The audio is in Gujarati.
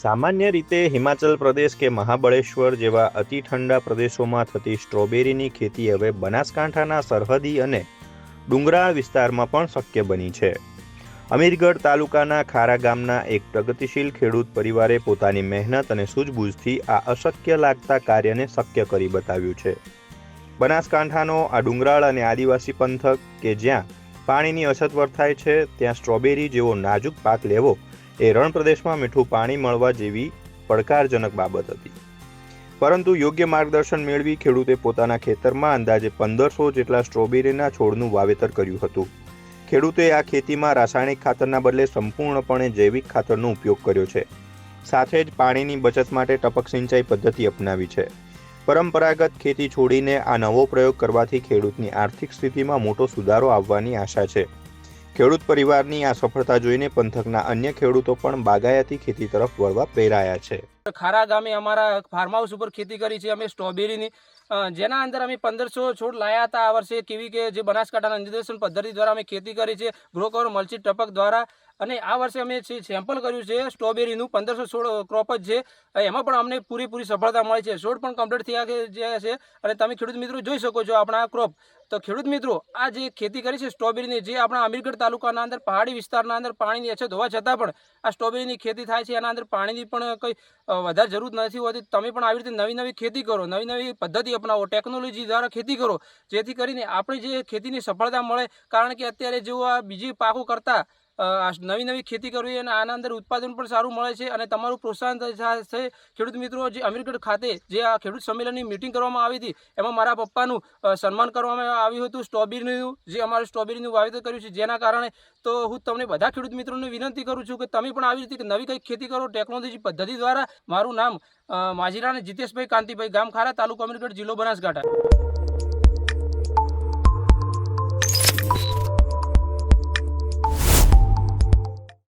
સામાન્ય રીતે હિમાચલ પ્રદેશ કે મહાબળેશ્વર જેવા અતિ ઠંડા પ્રદેશોમાં થતી સ્ટ્રોબેરીની ખેતી હવે બનાસકાંઠાના સરહદી અને ડુંગરાળ વિસ્તારમાં પણ શક્ય બની છે. અમીરગઢ તાલુકાના ખારા ગામના એક પ્રગતિશીલ ખેડૂત પરિવારે પોતાની મહેનત અને સૂઝબૂઝથી આ અશક્ય લાગતા કાર્યને શક્ય કરી બતાવ્યું છે. બનાસકાંઠાનો આ ડુંગરાળ અને આદિવાસી પંથક કે જ્યાં પાણીની અછત વર્તાય છે, ત્યાં સ્ટ્રોબેરી જેવો નાજુક પાક લેવો એ રણ પ્રદેશમાં મીઠું પાણી મળવા જેવી પડકારજનક બાબત હતી. પરંતુ યોગ્ય માર્ગદર્શન મેળવી ખેડૂતે પોતાના ખેતરમાં અંદાજે પંદરસો જેટલા સ્ટ્રોબેરીના છોડનું વાવેતર કર્યું હતું. ખેડૂતે આ ખેતીમાં રાસાયણિક ખાતરના બદલે સંપૂર્ણપણે જૈવિક ખાતરનો ઉપયોગ કર્યો છે. સાથે જ પાણીની બચત માટે ટપક સિંચાઈ પદ્ધતિ અપનાવી છે. પરંપરાગત ખેતી છોડીને આ નવો પ્રયોગ કરવાથી ખેડૂતની આર્થિક સ્થિતિમાં મોટો સુધારો આવવાની આશા છે. ખેડૂત પરિવારની આ સફળતા જોઈને પંથકના અન્ય ખેડૂતો પણ બાગાયતી ખેતી તરફ વળવા પ્રેરાયા છે. ખારા ગામે અમારા ફાર્મ હાઉસ ઉપર ખેતી કરી છે. અમે સ્ટ્રોબેરીની જેના અંદર અમે પંદરસો છોડ લાયા હતા આ વર્ષે. કેવી કે જે બનાસકાંઠાના નિર્દેશન પદ્ધતિ દ્વારા અમે ખેતી કરી છે. ગ્રો કવર મલ્ચી ટપક દ્વારા અને આ વર્ષે અમે સેમ્પલ કર્યું છે સ્ટ્રોબેરીનું પંદરસો સોળ ક્રોપ જ છે. એમાં પણ અમને પૂરેપૂરી સફળતા મળી છે. સોળ પણ કમ્પ્લીટ થયા જે છે, અને તમે ખેડૂત મિત્રો જોઈ શકો છો આપણા ક્રોપ તો ખેડૂત મિત્રો, આ જે ખેતી કરી છે સ્ટ્રોબેરીની જે આપણા અમીરગઢ તાલુકાના અંદર પહાડી વિસ્તારના અંદર પાણીની અછત હોવા છતાં પણ આ સ્ટ્રોબેરીની ખેતી થાય છે. એના અંદર પાણીની પણ કંઈ વધારે જરૂર નથી હોતી. તમે પણ આવી રીતે નવી નવી ખેતી કરો, નવી નવી પદ્ધતિ અપનાવો ટેકનોલોજી દ્વારા ખેતી કરો, જેથી કરીને આપણે જે ખેતીની સફળતા મળે. કારણ કે અત્યારે જેવું આ બીજી પાકો કરતાં નવી નવી ખેતી કરવી અને આના અંદર ઉત્પાદન પણ સારું મળે છે અને તમારું પ્રોત્સાહન છે ખેડૂત મિત્રો, જે અમીરગઢ ખાતે જે આ ખેડૂત સંમેલનની મિટિંગ કરવામાં આવી હતી, એમાં મારા પપ્પાનું સન્માન કરવામાં આવ્યું હતું, સ્ટ્રોબેરીનું, જે અમારે સ્ટ્રોબેરીનું વાવેતર કર્યું છે, જેના કારણે તો હું તમને બધા ખેડૂત મિત્રોને વિનંતી કરું છું કે તમે પણ આવી રીતે નવી કંઈક ખેતી કરો, ટેકનોલોજી પદ્ધતિ દ્વારા. મારું નામ માજીરા અને જીતેશભાઈ કાંતિભાઈ, ગામ ખારા તાલુકો અમીરગઢ જિલ્લો બનાસકાંઠા.